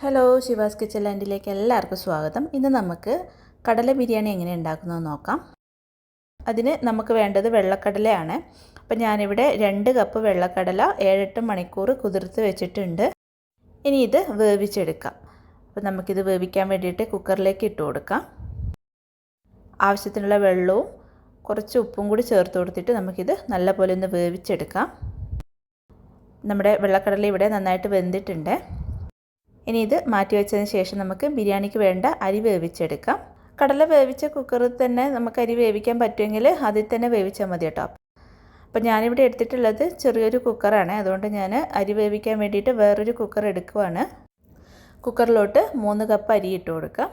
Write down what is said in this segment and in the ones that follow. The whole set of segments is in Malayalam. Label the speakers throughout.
Speaker 1: ഹലോ ശിവാസ് കിച്ചൻ ലാൻഡിലേക്ക് എല്ലാവർക്കും സ്വാഗതം. ഇന്ന് നമുക്ക് കടല ബിരിയാണി എങ്ങനെ ഉണ്ടാക്കുന്നത് നോക്കാം. അതിന് നമുക്ക് വേണ്ടത് വെള്ളക്കടലയാണ്. അപ്പം ഞാനിവിടെ രണ്ട് കപ്പ് വെള്ളക്കടല ഏഴെട്ട് മണിക്കൂർ കുതിർത്ത് വെച്ചിട്ടുണ്ട്. ഇനി ഇത് വേവിച്ചെടുക്കാം. അപ്പം നമുക്കിത് വേവിക്കാൻ വേണ്ടിയിട്ട് കുക്കറിലേക്ക് ഇട്ട് കൊടുക്കാം. ആവശ്യത്തിനുള്ള വെള്ളവും കുറച്ച് ഉപ്പും കൂടി ചേർത്ത് കൊടുത്തിട്ട് നമുക്കിത് നല്ലപോലെ ഒന്ന് വേവിച്ചെടുക്കാം. നമ്മുടെ വെള്ളക്കടല ഇവിടെ നന്നായിട്ട് വെന്തിട്ടുണ്ട്. ഇനി ഇത് മാറ്റി വെച്ചതിന് ശേഷം നമുക്ക് ബിരിയാണിക്ക് വേണ്ട അരി വേവിച്ചെടുക്കാം. കടല വേവിച്ച കുക്കറിൽ തന്നെ നമുക്ക് അരി വേവിക്കാൻ പറ്റുമെങ്കിൽ അതിൽ തന്നെ വേവിച്ചാൽ മതി കേട്ടോ. അപ്പോൾ ഞാനിവിടെ എടുത്തിട്ടുള്ളത് ചെറിയൊരു കുക്കറാണ് അതുകൊണ്ട് ഞാൻ അരി വേവിക്കാൻ വേണ്ടിയിട്ട് വേറൊരു കുക്കർ എടുക്കുവാണ്. കുക്കറിലോട്ട് മൂന്ന് കപ്പ് അരി ഇട്ട് കൊടുക്കാം.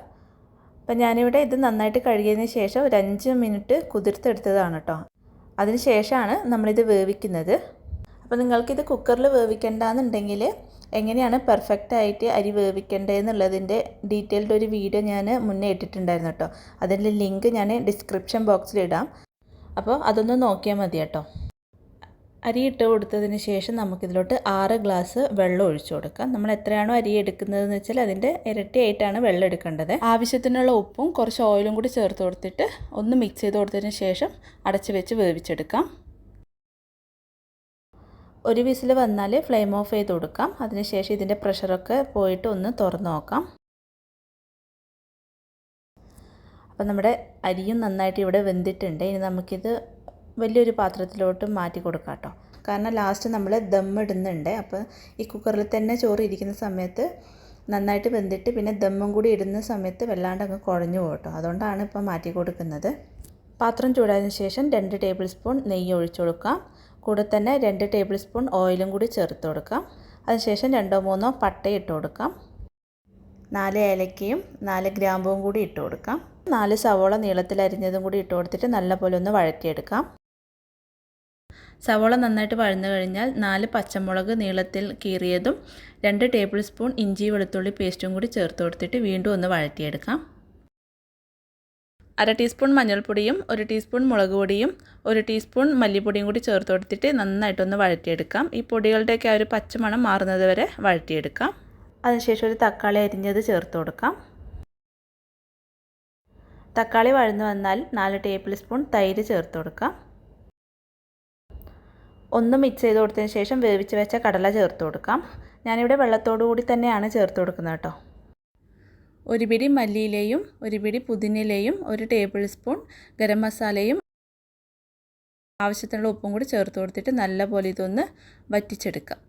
Speaker 1: അപ്പം ഞാനിവിടെ ഇത് നന്നായിട്ട് കഴുകിയതിന് ശേഷം ഒരു അഞ്ച് മിനിറ്റ് കുതിർത്തെടുത്തതാണ് കേട്ടോ. അതിന് ശേഷമാണ് നമ്മളിത് വേവിക്കുന്നത്. അപ്പോൾ നിങ്ങൾക്കിത് കുക്കറിൽ വേവിക്കേണ്ടെന്നുണ്ടെങ്കിൽ എങ്ങനെയാണ് പെർഫെക്റ്റ് ആയിട്ട് അരി വേവിക്കേണ്ടതെന്നുള്ളതിന്റെ ഡീറ്റെയിൽഡ് ഒരു വീഡിയോ ഞാൻ മുന്നേ ഇട്ടിട്ടുണ്ടായിരുന്നു കേട്ടോ. അതിന്റെ ലിങ്ക് ഞാൻ ഡിസ്ക്രിപ്ഷൻ ബോക്സിൽ ഇടാം. അപ്പോൾ അതൊന്ന് നോക്കിയാൽ മതി കേട്ടോ. അരി ഇട്ട് കൊടുത്തതിന് ശേഷം നമുക്കിതിലോട്ട് ആറ് ഗ്ലാസ് വെള്ളം ഒഴിച്ചു കൊടുക്കാം. നമ്മൾ എത്രയാണോ അരി എടുക്കുന്നതെന്ന് വെച്ചാൽ അതിന്റെ ഇരട്ടിയായിട്ടാണ് വെള്ളം എടുക്കേണ്ടത്. ആവശ്യത്തിനുള്ള ഉപ്പും കുറച്ച് ഓയിലും കൂടി ചേർത്ത് കൊടുത്തിട്ട് ഒന്ന് മിക്സ് ചെയ്ത് കൊടുത്തതിന് ശേഷം അടച്ച് വെച്ച് വേവിച്ചെടുക്കാം. ഒരു വിസിൽ വന്നാൽ ഫ്ലെയിം ഓഫ് ചെയ്ത് കൊടുക്കാം. അതിനുശേഷം ഇതിന്റെ പ്രഷറൊക്കെ പോയിട്ട് ഒന്ന് തുറന്നു നോക്കാം. അപ്പം നമ്മുടെ അരിയും നന്നായിട്ട് ഇവിടെ വെന്തിട്ടുണ്ട്. ഇനി നമുക്കിത് വലിയൊരു പാത്രത്തിലോട്ട് മാറ്റി കൊടുക്കാം കേട്ടോ. കാരണം ലാസ്റ്റ് നമ്മൾ ദം ഇടുന്നുണ്ട്. അപ്പോൾ ഈ കുക്കറിൽ തന്നെ ചോറ് ഇരിക്കുന്ന സമയത്ത് നന്നായിട്ട് വെന്തിട്ട് പിന്നെ ദമ്മും കൂടി ഇടുന്ന സമയത്ത് വല്ലാണ്ട് അങ്ങ് കുഴഞ്ഞു പോകട്ടോ അതുകൊണ്ടാണ് ഇപ്പോൾ മാറ്റി കൊടുക്കുന്നത്. പാത്രം ചൂടായതിനു ശേഷം രണ്ട് ടേബിൾ സ്പൂൺ നെയ്യ് ഒഴിച്ചു കൊടുക്കാം. കൂടെ തന്നെ രണ്ട് ടേബിൾ സ്പൂൺ ഓയിലും കൂടി ചേർത്ത് കൊടുക്കാം. അതിനുശേഷം രണ്ടോ മൂന്നോ പട്ട ഇട്ട് കൊടുക്കാം. നാല് ഏലക്കയും നാല് ഗ്രാമ്പും കൂടി ഇട്ട് കൊടുക്കാം. നാല് സവോള നീളത്തിൽ അരിഞ്ഞതും കൂടി ഇട്ട് കൊടുത്തിട്ട് നല്ലപോലെ ഒന്ന് വഴറ്റിയെടുക്കാം. സവോള നന്നായിട്ട് വഴന്നു കഴിഞ്ഞാൽ നാല് പച്ചമുളക് നീളത്തിൽ കീറിയതും രണ്ട് ടേബിൾ സ്പൂൺ ഇഞ്ചി വെളുത്തുള്ളി പേസ്റ്റും കൂടി ചേർത്ത് കൊടുത്തിട്ട് വീണ്ടും ഒന്ന് വഴറ്റിയെടുക്കാം. അര ടീസ്പൂൺ മഞ്ഞൾപ്പൊടിയും ഒരു ടീസ്പൂൺ മുളക് പൊടിയും ഒരു ടീസ്പൂൺ മല്ലിപ്പൊടിയും കൂടി ചേർത്ത് കൊടുത്തിട്ട് നന്നായിട്ടൊന്ന് വഴറ്റിയെടുക്കാം. ഈ പൊടികളുടെയൊക്കെ ആ ഒരു പച്ചമണം മാറുന്നത് വരെ വഴറ്റിയെടുക്കാം. അതിനുശേഷം ഒരു തക്കാളി അരിഞ്ഞത് ചേർത്ത് കൊടുക്കാം. തക്കാളി വഴന്നു വന്നാൽ നാല് ടേബിൾ സ്പൂൺ തൈര് ചേർത്ത് കൊടുക്കാം. ഒന്ന് മിക്സ് ചെയ്ത് കൊടുത്തതിന് ശേഷം വേവിച്ച് വെച്ച കടല ചേർത്ത് കൊടുക്കാം. ഞാനിവിടെ വെള്ളത്തോടു കൂടി തന്നെയാണ് ചേർത്ത് കൊടുക്കുന്നത് കേട്ടോ. ഒരു പിടി മല്ലിയിലയും ഒരു പിടി പുതിനയിലയും ഒരു ടേബിൾ സ്പൂൺ ഗരം മസാലയും ആവശ്യത്തിനുള്ള ഉപ്പും കൂടി ചേർത്ത് കൊടുത്തിട്ട് നല്ലപോലെ ഇതൊന്ന് വറ്റിച്ചെടുക്കാം.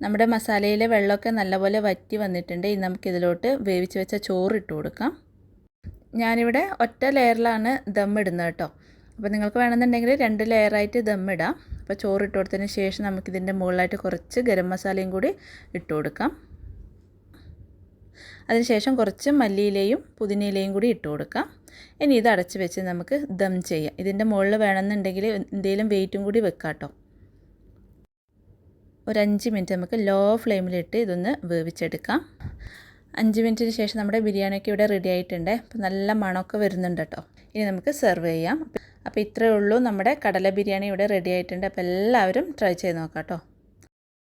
Speaker 1: നമ്മുടെ മസാലയിലെ വെള്ളമൊക്കെ നല്ലപോലെ വറ്റി വന്നിട്ടുണ്ട്. ഇനി നമുക്കിതിലോട്ട് വേവിച്ച് വെച്ച ചോറ് ഇട്ട് കൊടുക്കാം. ഞാനിവിടെ ഒറ്റ ലെയറിലാണ് ദം ഇടുന്നത് കേട്ടോ. അപ്പോൾ നിങ്ങൾക്ക് വേണമെന്നുണ്ടെങ്കിൽ രണ്ട് ലെയറായിട്ട് ദം ഇടാം. അപ്പോൾ ചോറ് ഇട്ട് കൊടുത്തതിന് ശേഷം നമുക്കിതിന്റെ മുകളിലായിട്ട് കുറച്ച് ഗരം മസാലയും കൂടി ഇട്ട് കൊടുക്കാം. അതിനുശേഷം കുറച്ച് മല്ലിയിലയും പുതിനയിലയും കൂടി ഇട്ട് കൊടുക്കാം. ഇനി ഇത് അടച്ച് വെച്ച് നമുക്ക് ദം ചെയ്യാം. ഇതിന്റെ മുകളിൽ വേണമെന്നുണ്ടെങ്കിൽ എന്തെങ്കിലും വെയിറ്റും കൂടി വെക്കാം കേട്ടോ. ഒരു അഞ്ച് മിനിറ്റ് നമുക്ക് ലോ ഫ്ലെയിമിലിട്ട് ഇതൊന്ന് വേവിച്ചെടുക്കാം. അഞ്ച് മിനിറ്റിന് ശേഷം നമ്മുടെ ബിരിയാണിയൊക്കെ ഇവിടെ റെഡി ആയിട്ടുണ്ട്. അപ്പോൾ നല്ല മണമൊക്കെ വരുന്നുണ്ട് കേട്ടോ. ഇനി നമുക്ക് സെർവ് ചെയ്യാം. അപ്പോൾ ഇത്രയേ ഉള്ളൂ. നമ്മുടെ കടല ബിരിയാണി ഇവിടെ റെഡി ആയിട്ടുണ്ട്. അപ്പോൾ എല്ലാവരും ട്രൈ ചെയ്ത് നോക്കാം കേട്ടോ.